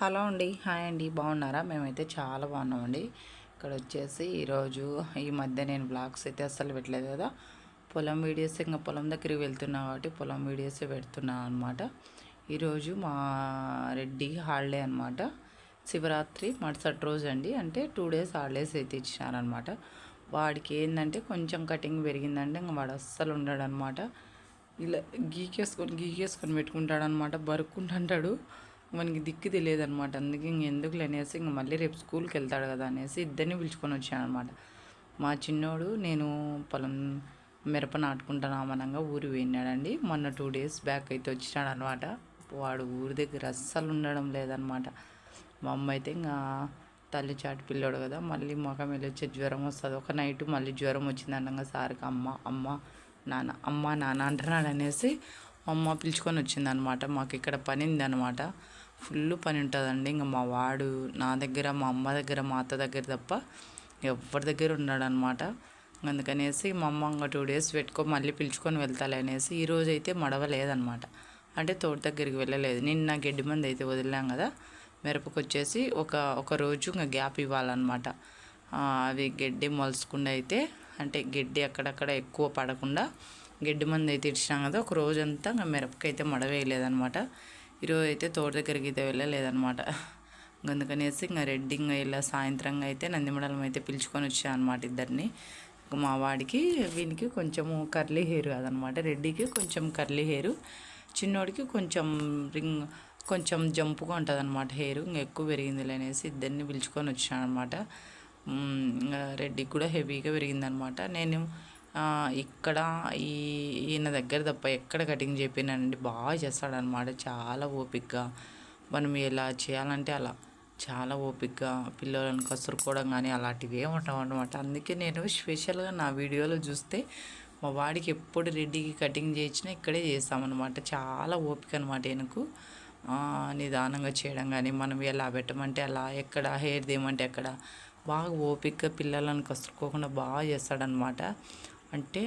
Hello అండి. Hi అండి. బాగున్నారా? మేమైతే చాలా బాగున్నామండి. ఇక్కడ వచ్చేసి ఈరోజు ఈ మధ్య నేను బ్లాగ్స్ అయితే అస్సలు పెట్టలేదు కదా. పొలం వీడియోస్ ఇంకా పొలం దగ్గరికి వెళ్తున్నా కాబట్టి పొలం వీడియోసే పెడుతున్నాను అనమాట ఈరోజు మా రెడ్డి హాలిడే అనమాట శివరాత్రి మరుసటి రోజు అండి. అంటే టూ డేస్ హాలిడేస్ అయితే ఇచ్చినారనమాట వాడికి ఏంటంటే కొంచెం కటింగ్ పెరిగిందంటే ఇంకా వాడు అస్సలు ఉండడనమాట ఇలా గీకేసుకొని గీకేసుకొని పెట్టుకుంటాడనమాట బరుక్కుంటుంటాడు మనకి దిక్కు తెలియదు అనమాట అందుకే ఇంక ఎందుకు అనేసి ఇంక మళ్ళీ రేపు స్కూల్కి వెళ్తాడు కదా అనేసి ఇద్దరిని పిలుచుకొని వచ్చాను అనమాట మా చిన్నోడు నేను పొలం మిరప నాటుకుంటున్నామనంగా ఊరు పోయినాడండి. మొన్న టూ డేస్ బ్యాక్ అయితే వచ్చినాడు అనమాట వాడు ఊరి దగ్గర అస్సలు ఉండడం లేదనమాట మా అమ్మ అయితే ఇంకా తల్లి చాటు పిల్లోడు కదా మళ్ళీ మొఖం వెళ్ళి వచ్చే జ్వరం వస్తుంది. ఒక నైట్ మళ్ళీ జ్వరం వచ్చింది అనగా సార్కి అమ్మ అమ్మ నాన్న అమ్మ నాన్న అంటున్నాడు అనేసి అమ్మ పిలుచుకొని వచ్చింది అనమాట మాకు ఇక్కడ పని అనమాట ఫుల్ పని ఉంటుందండి. ఇంకా మా వాడు నా దగ్గర మా అమ్మ దగ్గర మా అత్త దగ్గర తప్ప ఎవరి దగ్గర ఉన్నాడనమాట అందుకనేసి మా అమ్మ ఇంకా టూ డేస్ పెట్టుకో మళ్ళీ పిలుచుకొని వెళ్తాలే అనేసి ఈరోజు అయితే మడవలేదనమాట. అంటే తోట దగ్గరికి వెళ్ళలేదు. నిన్న గడ్డి మంది అయితే వదిలాం కదా మిరపకు వచ్చేసి ఒక ఒక రోజు ఇంకా గ్యాప్ ఇవ్వాలన్నమాట అవి గడ్డి మొలుసుకుండా అయితే అంటే గడ్డి అక్కడక్కడ ఎక్కువ పడకుండా గడ్డి మంది అయితే ఇచ్చినాం కదా ఒక రోజంతా ఇంకా మిరపకైతే మడవేయలేదనమాట. ఈరోజు అయితే తోట దగ్గరికి అయితే వెళ్ళలేదనమాట అందుకనేసి ఇంకా రెడ్డింగ్ ఇలా సాయంత్రంగా అయితే నందిమడలం అయితే పిలుచుకొని వచ్చాను అనమాట ఇద్దరిని. మా వాడికి వీనికి కొంచెము కర్లీ హెయిర్ కాదనమాట రెడ్డికి కొంచెం కర్లీ హెయిర్ చిన్నోడికి కొంచెం రింగ్ కొంచెం జంపుగా ఉంటుంది అనమాట హెయిర్. ఇంకా ఎక్కువ పెరిగింది అనేసి ఇద్దరిని పిలుచుకొని వచ్చాను అనమాట రెడ్డికి కూడా హెవీగా పెరిగిందనమాట నేను ఇక్కడ ఈ ఈయన దగ్గర తప్ప ఎక్కడ కటింగ్ చెప్పినానండి బాగా చేస్తాడనమాట చాలా ఓపిక్గా మనం ఎలా చేయాలంటే అలా. చాలా ఓపిక్గా పిల్లలను కసురుకోవడం కానీ అలాంటివి ఏమి ఉండవు అనమాట అందుకే నేను స్పెషల్గా నా వీడియోలో చూస్తే మా వాడికి ఎప్పుడు రెడ్డికి కటింగ్ చేయించినా ఇక్కడే చేస్తామన్నమాట. చాలా ఓపిక అనమాట ఈయనకు. నిదానంగా చేయడం కానీ మనం ఎలా పెట్టమంటే అలా ఎక్కడ హెయిర్ తీయమంటే ఎక్కడ బాగా ఓపికగా పిల్లలను కసురుకోకుండా బాగా చేస్తాడనమాట అంటే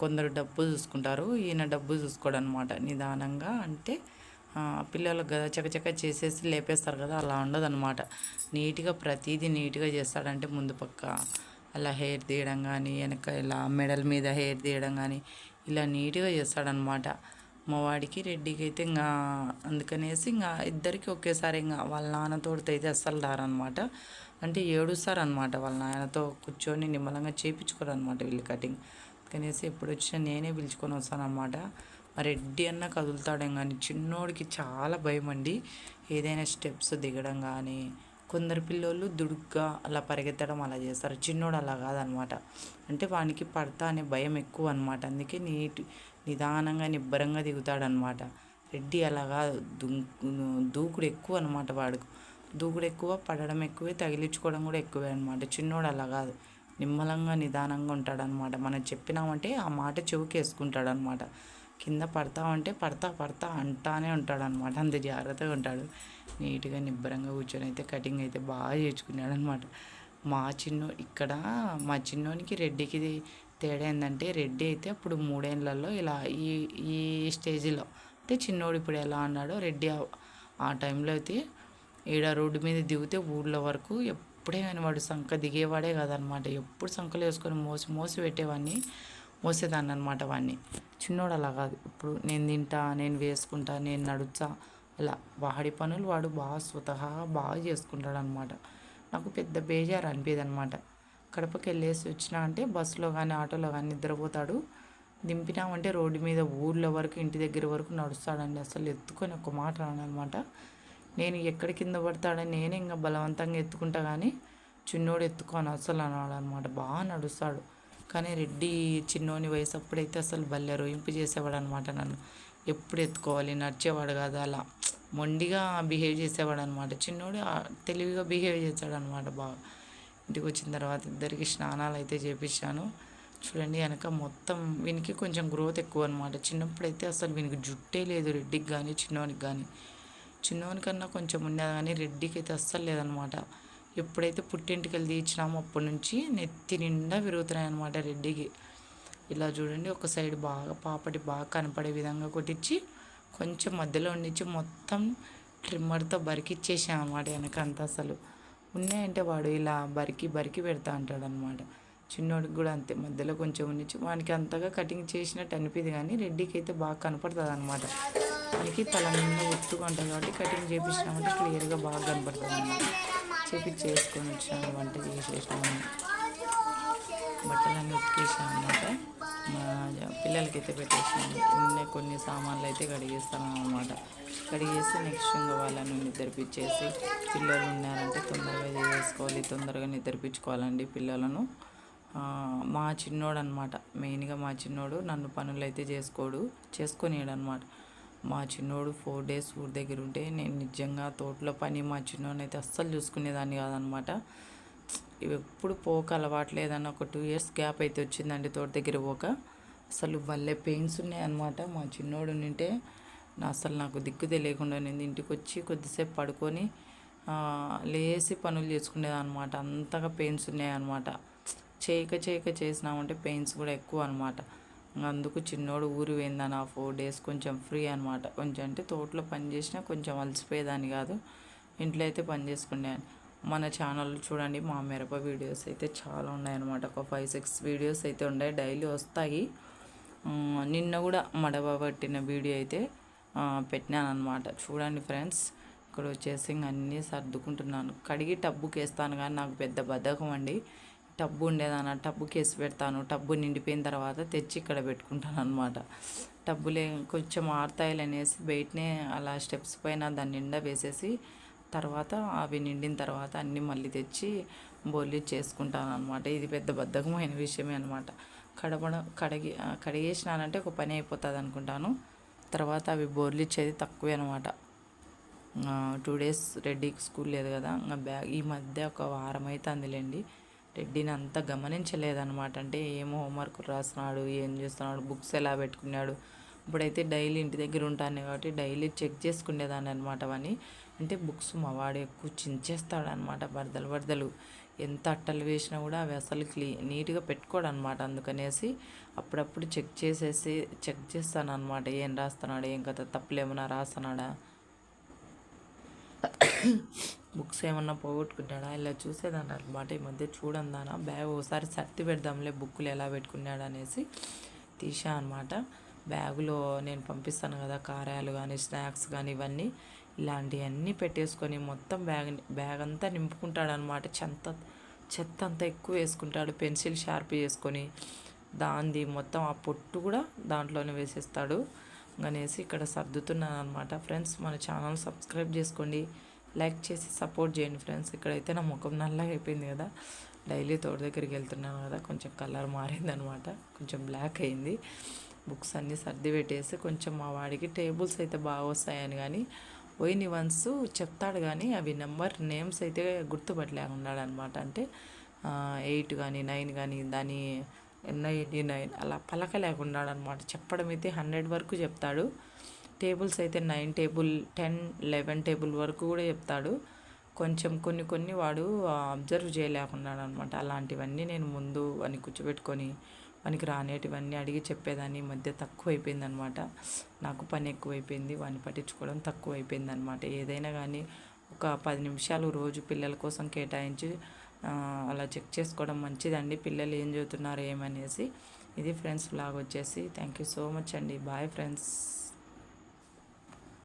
కొందరు డబ్బు చూసుకుంటారు. ఈయన డబ్బు చూసుకోడు అనమాట నిదానంగా అంటే పిల్లలు పిల్లలకు కదా చకచక చేసేసి లేపేస్తారు కదా అలా ఉండదన్నమాట. నీట్గా ప్రతిదీ నీట్గా చేస్తాడంటే ముందు పక్క అలా హెయిర్ తీయడం కానీ వెనక ఇలా మెడల్ మీద హెయిర్ తీయడం కానీ ఇలా నీట్గా చేస్తాడనమాట మా వాడికి రెడ్డికి అయితే ఇంకా అందుకనేసి ఇంకా ఇద్దరికి ఒకేసారి ఇంకా వాళ్ళ నాన్నతోడితో అయితే అస్సలు రారనమాట. అంటే ఏడుస్తారనమాట వాళ్ళ నాయనతో కూర్చొని నిమ్మలంగా చేయించుకోరు అనమాట వీళ్ళు కటింగ్. అందుకనేసి ఎప్పుడు వచ్చినా నేనే పిలుచుకొని వస్తానమాట మా రెడ్డి అన్న కదులుతాడేం కానీ చిన్నోడికి చాలా భయం అండి ఏదైనా స్టెప్స్ దిగడం కానీ కొందరు పిల్లోళ్ళు దుడుగ్గా అలా పరిగెత్తడం అలా చేస్తారు. చిన్నోడు అలా కాదనమాట. అంటే వానికి పడతా అనే భయం ఎక్కువ అనమాట అందుకే నీట్ నిదానంగా నిబ్బరంగా దిగుతాడనమాట రెడ్డి అలా కాదు. దుంకు దూకుడు ఎక్కువ అనమాట వాడుకు దూకుడు ఎక్కువ పడడం ఎక్కువే తగిలించుకోవడం కూడా ఎక్కువే అనమాట చిన్నోడు అలా కాదు. నిమ్మలంగా నిదానంగా ఉంటాడనమాట మనం చెప్పినామంటే ఆ మాట చెవుకేసుకుంటాడనమాట కింద పడతామంటే పడతా పడతా అంటానే ఉంటాడనమాట అంత జాగ్రత్తగా ఉంటాడు. నీట్గా నిబ్బరంగా కూర్చొని అయితే కటింగ్ అయితే బాగా చేర్చుకున్నాడనమాట మా చిన్నో ఇక్కడ మా చిన్నోనికి రెడ్డికి తేడా ఏంటంటే రెడ్డి అయితే అప్పుడు మూడేళ్ళలో ఇలా ఈ ఈ స్టేజ్లో అంటే చిన్నోడు ఇప్పుడు ఎలా అన్నాడో రెడ్డి ఆ- టైంలో అయితే ఈడ రోడ్డు మీద దిగితే ఊళ్ళో వరకు ఎప్పుడే కానీ వాడు సంఖ దిగేవాడే కాదనమాట. ఎప్పుడు సంఖలు వేసుకొని మోసి మోసి పెట్టేవాడిని మోసేదాన్ని అనమాట వాడిని చిన్నోడు అలా కాదు. ఇప్పుడు నేను తింటా నేను వేసుకుంటా నేను నడుచా అలా వాడి పనులు వాడు బాగా స్వతహా బాగా చేసుకుంటాడు అనమాట నాకు పెద్ద బేజారు అనిపేది అనమాట కడపకి వెళ్ళేసి వచ్చినా అంటే బస్సులో కానీ ఆటోలో కానీ నిద్రపోతాడు. దింపినామంటే రోడ్డు మీద ఊళ్ళో వరకు ఇంటి దగ్గర వరకు నడుస్తాడండి. అసలు ఎత్తుకొని ఒక మాట రానమాట నేను ఎక్కడ కింద పడతాడని నేనే ఇంకా బలవంతంగా ఎత్తుకుంటా కానీ చిన్నోడు ఎత్తుకొని అసలు అన్నాడు అనమాట బాగా నడుస్తాడు. కానీ రెడ్డి చిన్నోని వయసు అప్పుడైతే అసలు భలే రోయింపు చేసేవాడు అనమాట నన్ను. ఎప్పుడు ఎత్తుకోవాలి? నడిచేవాడు కాదు అలా. మొండిగా బిహేవ్ చేసేవాడు అనమాట చిన్నోడు తెలివిగా బిహేవ్ చేశాడు అనమాట బాగా. ఇంటికి వచ్చిన తర్వాత ఇద్దరికి స్నానాలు అయితే చేపించాను. చూడండి వెనక మొత్తం వీనికి కొంచెం గ్రోత్ ఎక్కువ అనమాట చిన్నప్పుడైతే అసలు వీనికి జుట్టే లేదు రెడ్డికి కానీ చిన్నవానికి కానీ చిన్నవానికన్నా కొంచెం ఉండేది కానీ రెడ్డికి అయితే అస్సలు లేదనమాట ఎప్పుడైతే పుట్టింటికెళ్ళి తీయించినామో అప్పటి నుంచి నెత్తి నిండా విరుగుతున్నాయి అనమాట రెడ్డికి. ఇలా చూడండి ఒక సైడ్ బాగా పాపటి బాగా కనపడే విధంగా కొట్టించి కొంచెం మధ్యలో ఉండించి మొత్తం ట్రిమ్మర్తో బరికిచ్చేసాం అనమాట వెనకంతా అసలు. ఉన్నాయంటే వాడు ఇలా బరికి బరికి పెడతా అంటాడు అనమాట చిన్నోడికి కూడా అంతే. మధ్యలో కొంచెం ఉండించి వానికి అంతగా కటింగ్ చేసినట్టు అనిపిది కానీ రెడ్డికి అయితే బాగా కనపడుతుంది అనమాట మనకి తల నిండా ఒత్తుగా ఉంటుంది కాబట్టి కటింగ్ చేపించినామంటే క్లియర్గా బాగా కనపడుతుంది అనమాట చేపించి చేసుకొని వచ్చినాము వంట చేసేసినాము బట్టలన్నీ ఉతికేసాం అనమాట మా పిల్లలకి అయితే పెట్టేసాను ఉన్న కొన్ని సామాన్లు అయితే కడిగేస్తాను అనమాట కడిగేసి నెక్స్ట్ ఇంకా వాళ్ళని నిద్రపించేసి పిల్లలు ఉన్నారంటే తొందరగా చేసుకోవాలి తొందరగా నిద్రపించుకోవాలండి పిల్లలను. మా చిన్నోడు అనమాట మెయిన్గా మా చిన్నోడు నన్ను పనులు అయితే చేసుకోడు చేసుకొనియడు మా చిన్నోడు ఫోర్ డేస్ ఊరి దగ్గర ఉంటే నేను నిజంగా తోటలో పని మా చిన్నోడిని అయితే అస్సలు చూసుకునేదాన్ని కాదనమాట ఇవి ఎప్పుడు పోక అలవాట్లేదన్న ఒక టూ ఇయర్స్ గ్యాప్ అయితే వచ్చిందండి తోట దగ్గర పోక. అసలు భలే పెయిన్స్ ఉన్నాయన్నమాట మా చిన్నోడు ఉంటే నా అసలు నాకు దిక్కు తెలియకుండా నేను ఇంటికి వచ్చి కొద్దిసేపు పడుకొని లేసి పనులు చేసుకునేది అనమాట అంతగా పెయిన్స్ ఉన్నాయన్నమాట చేయక చేయక చేసినామంటే పెయిన్స్ కూడా ఎక్కువ అనమాట అందుకు చిన్నోడు ఊరు పోయిందని ఆ ఫోర్ డేస్ కొంచెం ఫ్రీ అనమాట కొంచెం అంటే తోటలో పని చేసినా కొంచెం అలసిపోయేదాన్ని కాదు. ఇంట్లో అయితే పని చేసుకునేదాన్ని. మన ఛానల్ చూడండి. మా మిరప వీడియోస్ అయితే చాలా ఉన్నాయన్నమాట. ఒక ఫైవ్ సిక్స్ వీడియోస్ అయితే ఉన్నాయి. డైలీ వస్తాయి. నిన్న కూడా మడవ పట్టిన వీడియో అయితే పెట్టినాను అనమాట చూడండి ఫ్రెండ్స్ ఇక్కడ వచ్చేసి ఇంక అన్నీ సర్దుకుంటున్నాను. కడిగి టబ్బుకి వేస్తాను కానీ నాకు పెద్ద బద్ధకం అండి. టబ్బు ఉండేదాన టబ్బుకి వేసి పెడతాను. టబ్బు నిండిపోయిన తర్వాత తెచ్చి ఇక్కడ పెట్టుకుంటాను అనమాట టబ్బులే కొంచెం ఆడతాయిలు అనేసి బయటనే అలా స్టెప్స్ పైన దాని నిండా వేసేసి తర్వాత అవి నిండిన తర్వాత అన్నీ మళ్ళీ తెచ్చి బోలి చేసుకుంటాను అనమాట ఇది పెద్ద బద్ధకమైన విషయమే అనమాట కడపడం కడిగి కడిగేసినానంటే ఒక పని అయిపోతుంది అనుకుంటాను తర్వాత అవి బోర్లు ఇచ్చేది తక్కువే అనమాట టూ డేస్ రెడ్డికి స్కూల్ లేదు కదా ఇంకా బ్యాగ్ ఈ మధ్య ఒక వారం అయితే అందులేండి. రెడ్డిని అంత గమనించలేదనమాట అంటే ఏమో హోంవర్క్ రాస్తున్నాడు ఏం చేస్తున్నాడు బుక్స్ ఎలా పెట్టుకున్నాడు. ఇప్పుడైతే డైలీ ఇంటి దగ్గర ఉంటాను కాబట్టి డైలీ చెక్ చేసుకునేదాన్ని అనమాట అవన్నీ. అంటే బుక్స్ మా వాడు ఎక్కువ చించేస్తాడనమాట బరదలు బరదలు ఎంత అట్టలు వేసినా కూడా అవి అసలు క్లీ నీట్గా పెట్టుకోడు అనమాట అందుకనేసి అప్పుడప్పుడు చెక్ చేసేసి చెక్ చేస్తాను అనమాట ఏం రాస్తున్నాడు ఏం కదా తప్పులు ఏమైనా రాస్తున్నాడా? బుక్స్ ఏమన్నా పోగొట్టుకుంటాడా? ఇలా చూసేదాన్ని అనమాట ఈ మధ్య చూడందానా. బ్యాగ్ ఒకసారి సర్ది పెడదాంలే బుక్కులు ఎలా పెట్టుకున్నాడు అనేసి తీసా అనమాట. బ్యాగులో నేను పంపిస్తాను కదా కారాలు కానీ స్నాక్స్ కానీ ఇవన్నీ. ఇలాంటివన్నీ పెట్టేసుకొని మొత్తం బ్యాగ్ బ్యాగ్ అంతా నింపుకుంటాడు అనమాట చెత్త చెత్త అంతా ఎక్కువ వేసుకుంటాడు. పెన్సిల్ షార్ప్ చేసుకొని దాంది మొత్తం ఆ పొట్టు కూడా దాంట్లోనే వేసేస్తాడు. అనేసి ఇక్కడ సర్దుతున్నాను అనమాట ఫ్రెండ్స్ మన ఛానల్ సబ్స్క్రైబ్ చేసుకోండి. లైక్ చేసి సపోర్ట్ చేయండి ఫ్రెండ్స్. ఇక్కడైతే నా ముఖం నల్లగా అయిపోయింది కదా. డైలీ తోట దగ్గరికి వెళ్తున్నాను కదా. కొంచెం కలర్ మారింది అనమాట కొంచెం బ్లాక్ అయింది. బుక్స్ అన్నీ సర్ది పెట్టేసి కొంచెం మా వాడికి టేబుల్స్ అయితే బాగా వస్తాయని కానీ పోయిన వన్స్ చెప్తాడు కానీ అవి నెంబర్ నేమ్స్ అయితే గుర్తుపట్టలేక ఉన్నాడు అనమాట అంటే ఎయిట్ కానీ నైన్ కానీ దాని ఎన్ఐడి నైన్ అలా పలకలేకున్నాడు అనమాట చెప్పడం అయితే హండ్రెడ్ వరకు చెప్తాడు. టేబుల్స్ అయితే nine table ten eleven table వరకు కూడా చెప్తాడు. కొంచెం కొన్ని కొన్ని వాడు అబ్జర్వ్ చేయలేకున్నాడు అనమాట అలాంటివన్నీ నేను ముందు అని కూర్చోబెట్టుకొని వానికి రానేటివన్నీ అడిగి చెప్పేదాన్ని. ఈ మధ్య తక్కువ అయిపోయిందనమాట నాకు పని ఎక్కువైపోయింది. వాడిని పట్టించుకోవడం తక్కువ అయిపోయిందనమాట ఏదైనా కానీ ఒక పది నిమిషాలు రోజు పిల్లల కోసం కేటాయించి అలా చెక్ చేసుకోవడం మంచిదండి. పిల్లలు ఏం చదువుతున్నారు ఏమనేసి ఇది ఫ్రెండ్స్ బ్లాగ్ వచ్చేసి. థ్యాంక్ యూ సో మచ్ అండి. Bye friends.